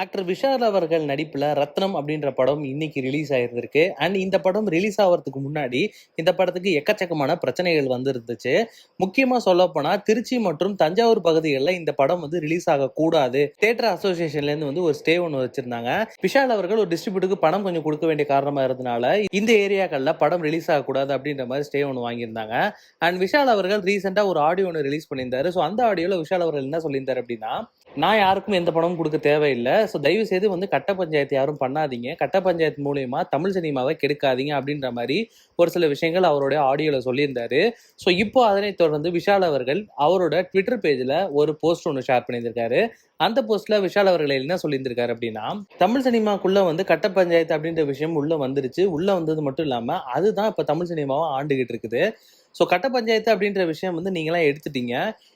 Actor Vishal அவர்கள் நடிப்புல ரத்னம் அப்படின்ற படம் இன்னைக்கு ரிலீஸ் ஆயிருந்திருக்கு. அண்ட் இந்த படம் ரிலீஸ் ஆகிறதுக்கு முன்னாடி இந்த படத்துக்கு எக்கச்சக்கமான பிரச்சனைகள் வந்து இருந்துச்சு முக்கியமா சொல்ல போனா திருச்சி மற்றும் தஞ்சாவூர் பகுதிகளில் இந்த படம் வந்து ரிலீஸ் ஆகக்கூடாது. தேட்டர் அசோசியேஷன்ல இருந்து வந்து ஒரு ஸ்டே ஒன்று வச்சிருந்தாங்க. விஷால் அவர்கள் ஒரு டிஸ்ட்ரிபியூட்டுக்கு பணம் கொஞ்சம் கொடுக்க வேண்டிய காரணமா இருந்தனால இந்த ஏரியாக்கள்ல படம் ரிலீஸ் ஆகக்கூடாது அப்படின்ற மாதிரி ஸ்டே ஒன்று வாங்கியிருந்தாங்க. அண்ட் விஷால் அவர்கள் ரீசெண்டா ஒரு ஆடியோ ஒன்று ரிலீஸ் பண்ணியிருந்தாரு. ஸோ அந்த ஆடியோல விஷால் அவர்கள் என்ன சொல்லியிருந்தார் அப்படின்னா நான் யாருக்கும் எந்த படமும் கொடுக்க தேவையில்லை. ஸோ தயவு செய்து வந்து கட்ட பஞ்சாயத்து யாரும் பண்ணாதீங்க. கட்ட பஞ்சாயத்து மூலயமா தமிழ் சினிமாவை கெடுக்காதீங்க அப்படின்ற மாதிரி ஒரு சில விஷயங்கள் அவருடைய ஆடியோவில் சொல்லியிருந்தாரு. ஸோ இப்போ அதனை தொடர்ந்து விஷால் அவர்கள் அவரோட ட்விட்டர் பேஜில் ஒரு போஸ்ட் ஒன்று ஷேர் பண்ணியிருந்திருக்காரு. அந்த போஸ்ட்ல விஷால் அவர்கள் என்ன சொல்லியிருந்திருக்காரு அப்படின்னா தமிழ் சினிமாக்குள்ள வந்து கட்ட பஞ்சாயத்து அப்படின்ற விஷயம் உள்ள வந்துருச்சு. உள்ள வந்தது மட்டும் இல்லாமல் அதுதான் இப்போ தமிழ் சினிமாவை ஆண்டுகிட்டு இருக்குது. ஸோ கட்ட பஞ்சாயத்து அப்படின்ற விஷயம் வந்து நீங்களாம் எடுத்துட்டீங்க.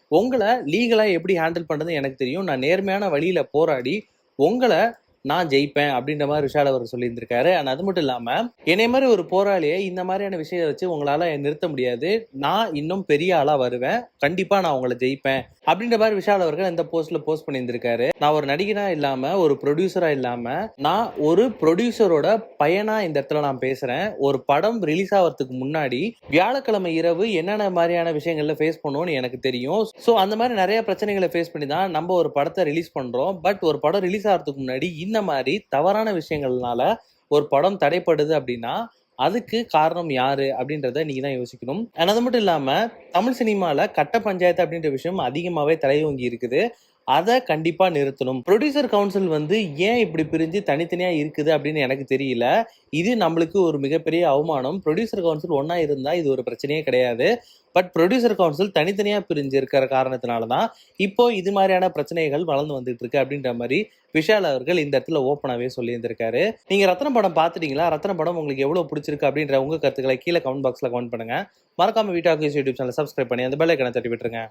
உங்களை லீகலாக எப்படி ஹேண்டில் பண்ணுறது எனக்கு தெரியும். நான் நேர்மையான வழியில் போராடி உங்களை நான் ஜெயிப்பேன் அப்படின்ற மாதிரி விஷால் அவர் சொல்லியிருந்திருக்காரு. அண்ட் அது மட்டும் இல்லாமல் என்னை மாதிரி ஒரு போராளியை இந்த மாதிரியான விஷயத்தை வச்சு உங்களால் நிறுத்த முடியாது. நான் இன்னும் பெரிய ஆளாக வருவேன். கண்டிப்பாக நான் உங்களை ஜெயிப்பேன் அப்படின்ற மாதிரி விஷால் அவர்கள் இந்த போஸ்ட்ல போஸ்ட் பண்ணியிருந்திருக்காரு. நான் ஒரு நடிகனா இல்லாம ஒரு ப்ரொடியூசரா இல்லாம நான் ஒரு ப்ரொடியூசரோட பையனா இந்த இடத்துல நான் பேசுறேன். ஒரு படம் ரிலீஸ் ஆகிறதுக்கு முன்னாடி வியாழக்கிழமை இரவு என்னென்ன மாதிரியான விஷயங்கள்ல ஃபேஸ் பண்ணுவோம்னு எனக்கு தெரியும். ஸோ அந்த மாதிரி நிறைய பிரச்சனைகளை ஃபேஸ் பண்ணி தான் நம்ம ஒரு படத்தை ரிலீஸ் பண்றோம். பட் ஒரு படம் ரிலீஸ் ஆகிறதுக்கு முன்னாடி இந்த மாதிரி தவறான விஷயங்கள்னால ஒரு படம் தடைப்படுது அப்படின்னா அதுக்கு காரணம் யாரு அப்படின்றத நீங்க தான் யோசிக்கணும். அது மட்டும் இல்லாம தமிழ் சினிமால கட்ட பஞ்சாயத்து அப்படின்ற விஷயம் அதிகமாவே தலையோங்கி இருக்குது. அதை கண்டிப்பா நிறுத்தணும். ப்ரொடியூசர் கவுன்சில் வந்து ஏன் இப்படி பிரிஞ்சு தனித்தனியா இருக்குது அப்படின்னு எனக்கு தெரியல. இது நம்மளுக்கு ஒரு மிகப்பெரிய அவமானம். ப்ரொடியூசர் கவுன்சில் ஒன்றா இருந்தா இது ஒரு பிரச்சனையே கிடையாது. பட் ப்ரொடியூசர் கவுன்சில் தனித்தனியா பிரிஞ்சு இருக்கிற காரணத்தினால தான் இப்போ இது மாதிரியான பிரச்சனைகள் வளர்ந்து வந்துட்டு இருக்கு அப்படின்ற மாதிரி விஷால் அவர்கள் இந்த இடத்துல ஓப்பனாகவே சொல்லியிருந்திருக்காரு. நீங்க ரத்ன படம் பார்த்துட்டீங்களா? ரத்ன படம் உங்களுக்கு எவ்வளவு பிடிச்சிருக்கு அப்படின்ற உங்க கருத்துக்களை கீழே கமெண்ட் பாக்ஸ்ல கமெண்ட் பண்ணுங்க. மறக்காம வீட்டாக்கு யூடியூப் சேனல் சப்ஸ்கிரைப் பண்ணி அந்த பெல் ஐக்கனை தட்டி விட்டுருங்க.